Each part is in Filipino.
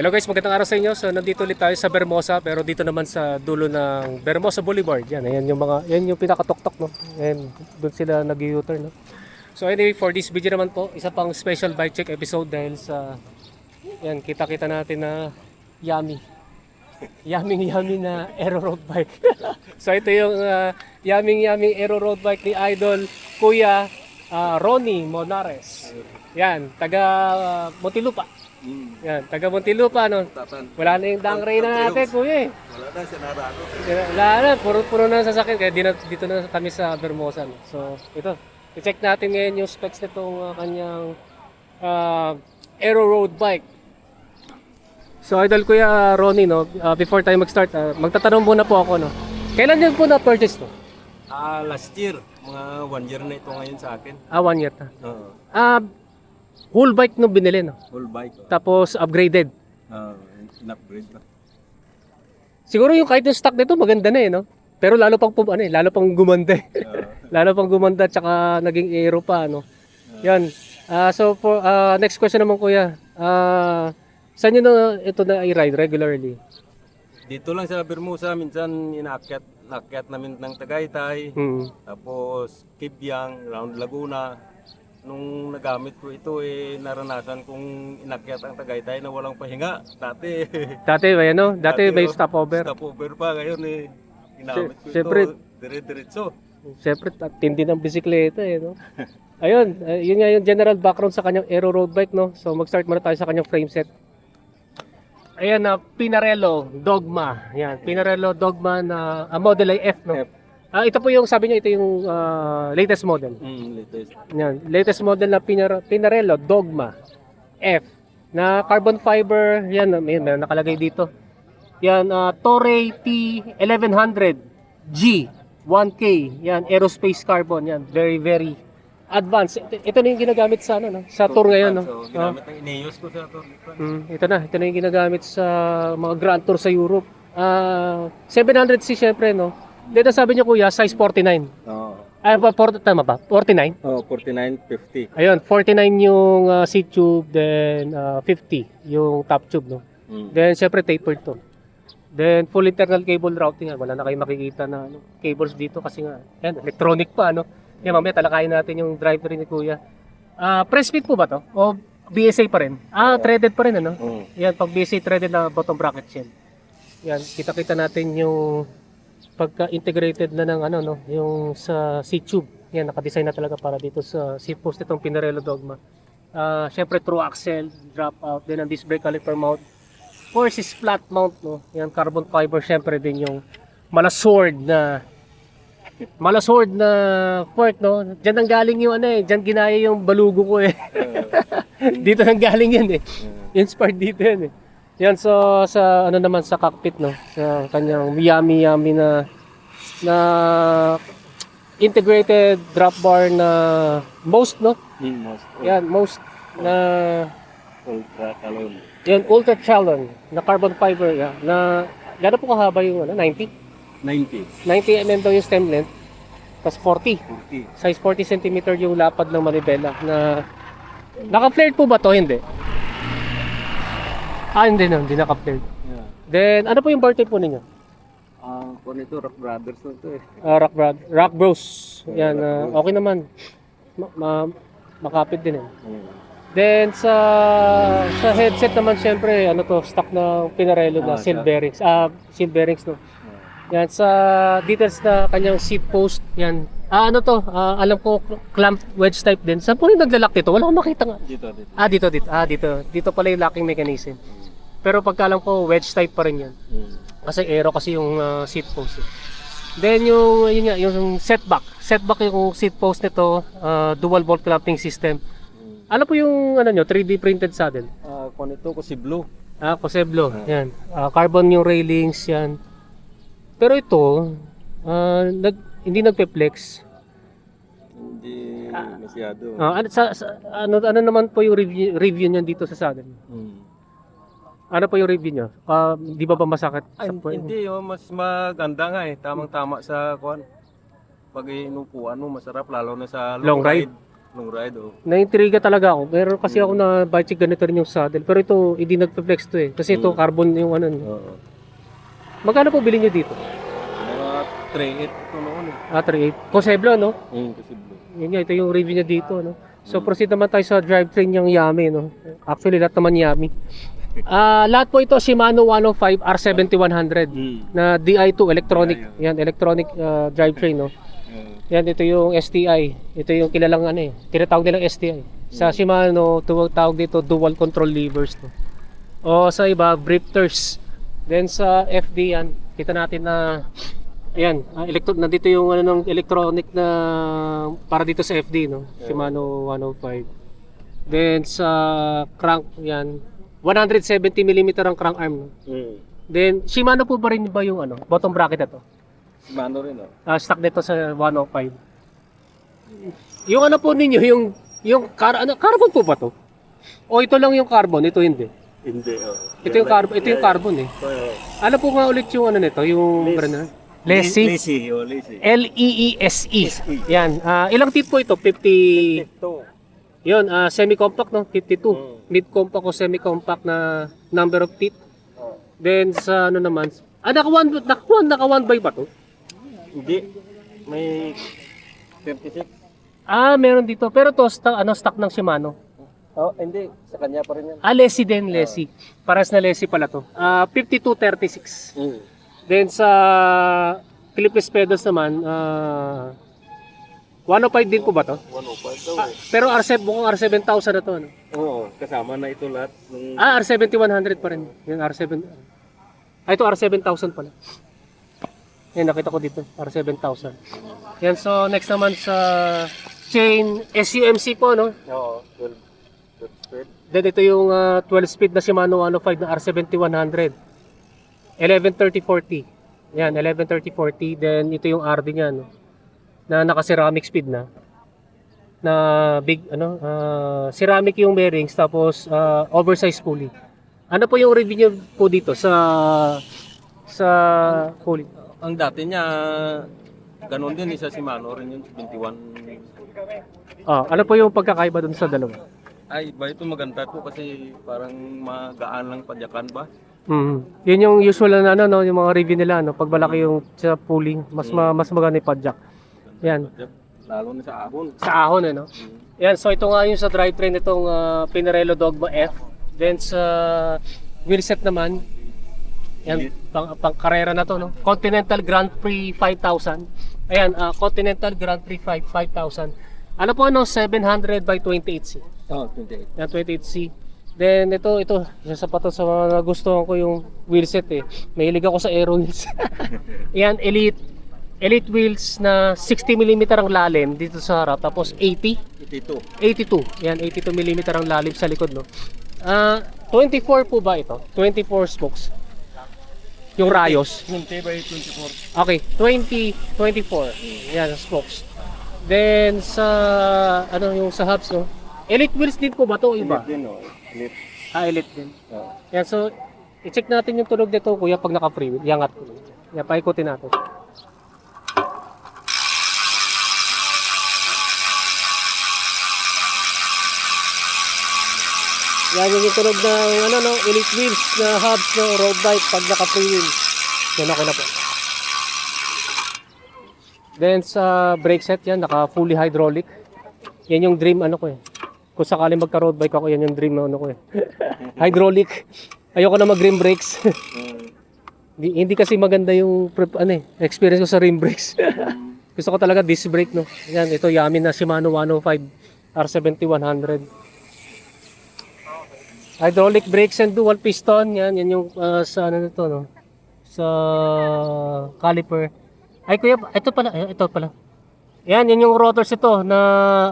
Hello guys, magandang araw sa inyo. So nandito ulit tayo sa Bermosa pero dito naman sa dulo ng Bermosa Boulevard. Yan, ayan yung mga yan yung pinakatuktok no. And doon sila nag-U-turn no. So anyway, for this video naman po, isa pang special bike check episode dahil sa yan kita-kita natin na yummy. Yaming yummy na aero road bike. so ito yung uh, yaming yummy aero road bike ni Idol Kuya ah, Ronnie Monares. Yan, taga uh, Montilupa. Hmm. Yan, taga Montilupa no. Wala na yung dangray na natin, kuya eh. Wala na, sinarado. Wala na, puro, puro na sasakyan. Kaya di na, dito na kami sa Bermosa. no. So, ito. I-check natin ngayon yung specs nitong uh, kanyang uh, Aero Road Bike. So, idol kuya Ronnie, no, uh, before tayo mag-start, uh, magtatanong muna po ako, no. Kailan niyo po na-purchase to? Ah, last year, mga one year na ito ngayon sa akin. Ah, one year na. Oo. Ah, whole bike no binili, no? full bike. oh. Tapos upgraded. Ah, in-upgrade na. Siguro yung kahit yung stock nito maganda na eh, no? Pero lalo pang pum- ano eh, lalo pang gumanda eh. Ah, lalo pang gumanda tsaka naging aero pa ano. Yan. Ah, so for ah, next question naman kuya. Ah, saan niyo na ito na i-ride regularly? dito lang sa Bermusa, minsan inaakyat, naakyat namin ng Tagaytay, Hmm. tapos Kibyang, Round Laguna. Nung nagamit ko ito, eh, naranasan kong inakyat ang Tagaytay na walang pahinga. Dati, Dati may ano, dati may oh, stopover. stopover pa. Ngayon, eh, ginamit ko ito, Siyempre. dire-diretso. Siyempre, tindi ng bisikleta eh, no? Ayun, eh, yun nga yung general background sa kanyang aero road bike, no? So mag-start muna tayo sa kanyang frame set. Ayan na Pinarello Dogma. Yan, Pinarello Dogma na ah, Model I F, no? F. Ah, ito po yung sabi niya, ito yung ah, latest model. Mm, latest. Yan, latest model na Pinar Pinarello Dogma F na carbon fiber, yan, may, may nakalagay dito. Yan, uh, Torre T1100 G 1K, yan, aerospace carbon, yan, very very advanced. Ito, ito na yung ginagamit sa ano, no? sa tour ngayon, no? So, Ah. ginamit ng Ineos ko sa tour. Mm, ito na, ito na yung ginagamit sa mga grand tour sa Europe. Ah, 700C syempre, no? Dito sabi niyo kuya, size 49. Oo. Ay, pa, por- tama ba? 49? Oh, 49.50. Ayun, 49 yung uh, seat tube, then uh, 50 yung top tube, no? Mm. Then, syempre, tapered to. Then, full internal cable routing. yan. Wala na kayo makikita na ano, cables dito kasi nga, yan, electronic pa, ano? Yan, mamaya talakayin natin yung driver ni Kuya. Ah, press fit po ba to? O BSA pa rin? Ah, threaded pa rin, ano? Mm. Yan, pag BSA threaded na bottom bracket yan. Yan, kita-kita natin yung pagka-integrated na ng ano, no? Yung sa seat tube. Yan, nakadesign na talaga para dito sa seat post itong Pinarello Dogma. Ah, syempre true axle, drop out, then ang disc brake caliper mount. Of course, is flat mount, no? Yan, carbon fiber, syempre din yung malasword na malasword na fork, no? Diyan nang galing yung ano eh, diyan ginaya yung balugo ko eh. dito nang galing yan eh. Inspired dito yan eh. Yan so sa ano naman sa cockpit no, sa kanyang yummy yummy na na integrated drop bar na most no. Mm, most. Yan most na Ultra Talon. yan ultra chalon na carbon fiber ya na gano po kahaba yung ano 90 90. 90 mm daw yung stem length tapos 40 40. size 40 cm yung lapad ng manibela na naka-flared po ba to hindi ah hindi no hindi naka-flared Yeah. then ano po yung birthday po ninyo Ang uh, nito, Rock Brothers na ito eh. Ah, rock, Brad, rock Bros. Yan, Rock ah, Bros. okay naman. Ma- ma- makapit din eh. Then sa sa headset naman syempre, ano to, stock na Pinarello na Ah, seal bearings. Ah, seal bearings no. Yan sa details na kanyang seat post, yan. Ah, ano to? Ah, alam ko clamp wedge type din. Saan po yung naglalak dito? Wala akong makita nga. Dito, dito. Ah, dito, dito. Ah, dito. Dito pala yung locking mechanism. Pero pagka alam ko, wedge type pa rin yan. Mm. Kasi aero kasi yung ah, seat post. eh. Then yung yun nga, yung setback. Setback yung seat post nito, ah, dual bolt clamping system. Mm. Ano po yung ano nyo, 3D printed saddle? Ah, kung ito ko si Blue. Ah, Coseblo. Yan. Ah, carbon yung railings yan. Pero ito, ah, nag, hindi nagpe-flex. Hindi masyado. Ah, ano, sa, sa- ano, ano naman po yung review, review niyan dito sa saddle? Mm. Ano po yung review niyo? Ah, di ba ba masakit Ay, hindi, oh, mas maganda nga eh. Tamang-tama sa kuan. Pag inupuan mo, masarap lalo na sa Long ride? Nung ride, oh. Naintriga talaga ako. Pero kasi ako na bike ganito rin yung saddle. Pero ito, hindi nagpe-flex to eh. Kasi ito, Mm. carbon yung ano. no. Oo. Magkano po bilhin nyo dito? Mga 3.8 ito noon eh. Ah, 3.8. Poseblo, no? Hmm, posible. Yun nga, ito yung review niya dito, no? So, Mm. proceed naman tayo sa drivetrain yung Yami, no? Actually, lahat naman Yami. Ah, lahat po ito Shimano 105 R7100 Hmm. na Di2 electronic. DI, Yan, electronic ah, drivetrain, no? Yan, ito yung STI. Ito yung kilalang ano eh. Tinatawag nilang STI. Sa Mm. Shimano, tawag dito dual control levers. No? O sa iba, drifters. Then sa FD yan, kita natin na Ayan, ah, electro nandito yung ano ng electronic na para dito sa FD no. Shimano 105. Then sa crank yan, 170 mm ang crank arm. Hmm. Then Shimano po ba rin ba yung ano, bottom bracket na to? Mano rin, oh. Ah, stock dito sa 105. Yung ano po ninyo, yung yung car ano, carbon po ba to? O ito lang yung carbon, ito hindi. Hindi, oh. Ito yung carbon, ito yung carbon eh. Oo. Ano po nga ulit yung ano nito, yung brand na? Lesi. Lesi, oh, Lesi. L E E S E. Yan. Ah, ilang teeth po ito? 50. Ito. Yun, ah, semi-compact no, 52. Mm. Mid-compact o semi-compact na number of teeth. Oh. Then sa ano naman, ah, naka one, naka one, naka one by ba to? Hindi. May 36. Ah, meron dito. Pero to, stock, ano, stock ng Shimano. Oh, hindi. Sa kanya pa rin yan. Ah, Lesi din, Lesi. Paras na Lesi pala to. Ah, 5236. Hmm. Then sa Philippines Pedals naman, ah 105 din po ba to? 105 daw Ah, eh. pero R7, mukhang R7000 na to. Ano? Oo, kasama na ito lahat. Nung... Ah, R7100 pa rin. Yung R7. Ah, ito R7000 pala. Yan, nakita ko dito. R7000. Yan, so next naman sa chain SUMC po, no? Oo, 12. 12 speed. Then ito yung ah, 12 speed na Shimano 105 na R7100. 113040. Yan, 113040. Then ito yung RD niya, no? Na naka-ceramic speed na. Na big, ano, ah, ceramic yung bearings, tapos ah, oversized pulley. Ano po yung review niyo po dito sa sa pulley? Ang dati niya, ganun din, isa si Mano rin yun, 21. Ah, ano po yung pagkakaiba dun sa dalawa? Ay, ba ito maganda to kasi parang magaan lang padyakan ba? Mm. Yun yung usual na ano, no, yung mga review nila, no, pag malaki yung sa pulling, mas ma, mas maganda yung padjak. Yan. Lalo na sa ahon. Sa ahon, eh, no? Mm. Yan, so ito nga yung sa drivetrain itong uh, Pinarello Dogma F. Then sa wheelset naman, yan, pang, pang karera na to, no? Continental Grand Prix 5000. Ayan, ah, Continental Grand Prix 5 5000. Ano po, no? 700 by 28C. Oh, 28. Yan, 28C. Then ito, ito, isa pa to sa mga nagustuhan ko yung wheelset eh. Mahilig ako sa aero wheels. Yan, Elite. Elite wheels na 60mm ang lalim dito sa harap. Tapos 80. 82. 82. Yan, 82 mm ang lalim sa likod, no? Ah, 24 po ba ito? 24 spokes. Yung rayos. 20 by 24. Okay, 20, 24. Yan, spokes. Then sa ano yung sa hubs, no? Elite wheels din po ba to iba? Elite din, oh. Elite. Ah, elite din. Oh. Yan, so i-check natin yung tunog nito, kuya, pag naka-free wheel. Yangat ko. Yan, paikutin natin. Yan yung tunog ng ano, no, elite wheels na hubs no, road bike pag naka-free wheel. Yan, okay na po. Then sa brake set yan, naka fully hydraulic. Yan yung dream ano ko eh. Kung sakaling magka-road bike ako, yan yung dream ano ko eh. hydraulic. Ayoko na mag-rim brakes. Mm. hindi, hindi kasi maganda yung prep, ano eh, experience ko sa rim brakes. Gusto ko talaga disc brake no. Yan, ito Yamin na Shimano 105 R7100. Hydraulic brakes and dual piston. Yan, yan yung ah, sa ano nito no. Sa caliper. Ay kuya, ito pala, eh, ito pala. Yan, yan yung rotors ito na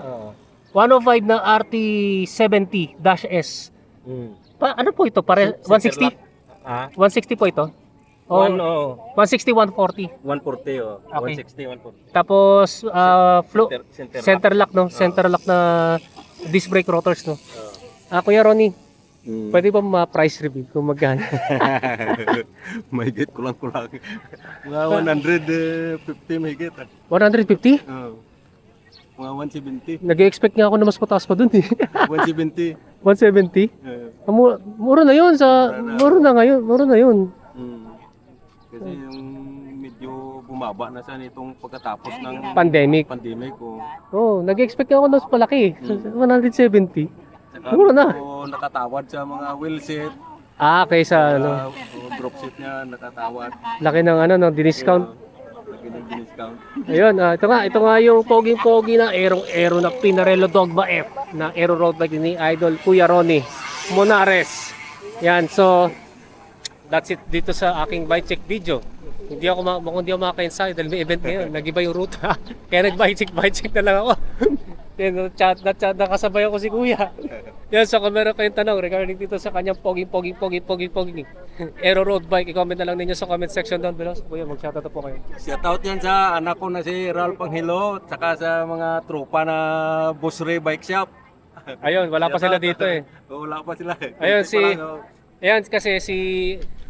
Oo. 105 na RT70-S. Mm. Pa, ano po ito? Pare, 160? Ah? 160 po ito? O, One, oh. 160, 140. 140, oh. Okay. 160, 140. Tapos, uh, flow, Center, center, center lock, no? Center lock na disc brake rotors, no? Oh. Ah, Kuya Ronnie, Mm. pwede ba ma-price review kung magkano? may get kulang kulang. Mga 150 may get. ah. 150? Oh. Mga 170. Nag-expect nga ako na mas mataas pa dun eh. 170. 170. Eh, Ah, mu- mura na yun sa mura na ngayon, mura na yun. mm. Kasi yung medyo bumaba na sa nitong pagkatapos ng Pandemic. pandemic ko. Oh, nag-expect ako na mas palaki. Mm. 170. Mura na. medyo nakatawad sa mga wheelset. Ah, kaysa ano, Uh, drop niya nakatawad. laki ng ano, no, discount. Lagi ng discount. Ayun, ah, ito nga, ito nga yung poging-pogi na erong-ero na Pinarello Dogma F na aero road bike ni Idol Kuya Ronnie Monares. Yan, so that's it dito sa aking bike check video. Hindi ako ma hindi ako makaka-inside dahil may event ngayon. Nag-iba yung ruta. Kaya nag-bike check, bike check na lang ako. Yan, chat, na chat, nakasabay ako si Kuya. Yan, so kung meron kayong tanong regarding dito sa kanyang poging, poging, poging, poging, poging, aero road bike, i-comment na lang ninyo sa comment section down below. So, Kuya, mag-shoutout po kayo. Shout out yan sa anak ko na si Ralph Panghilo saka sa mga tropa na Busre Bike Shop. Ayun, wala pa sila dito eh. Wala pa sila. Ayun, Kunti si-. Ayan, kasi si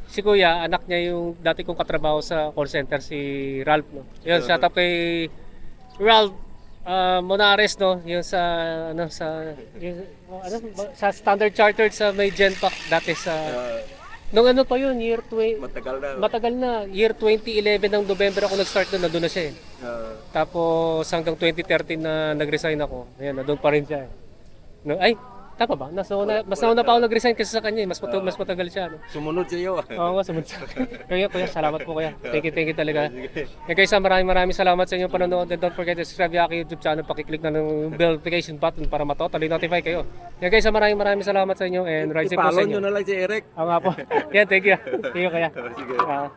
si Kuya, anak niya yung dati kong katrabaho sa call center, si Ralph. No? Yun, shout out kay Ralph ah, Monares, no? Yung sa, ano, sa, yung, ano, sa Standard Chartered sa may Genpac dati sa, Ah, nung ano pa yun, year 20, matagal na. matagal na, year 2011 ng November ako nag-start doon, nandun na siya eh. Ah, Tapos hanggang 2013 na nag-resign ako, ayan, nandun pa rin siya eh. No, ay, tama ba? Nasa una, mas nauna pa ako nag-resign kasi sa kanya eh. Mas, mata- mas matagal siya. No? sumunod sa iyo. Oo nga, sumunod sa Kaya kuya, salamat po kuya. Thank you, thank you talaga. Kaya guys, ah, maraming maraming salamat sa inyong panonood and don't forget to subscribe yung aking YouTube channel. Pakiclick na ng bell notification button para matotally notify kayo. Kaya guys, ah, maraming maraming salamat sa inyo and ride safe po sa Ipalo inyo. nyo na lang si Eric. Oo nga po. Yan, thank you. Thank you kaya. Sige. Ah,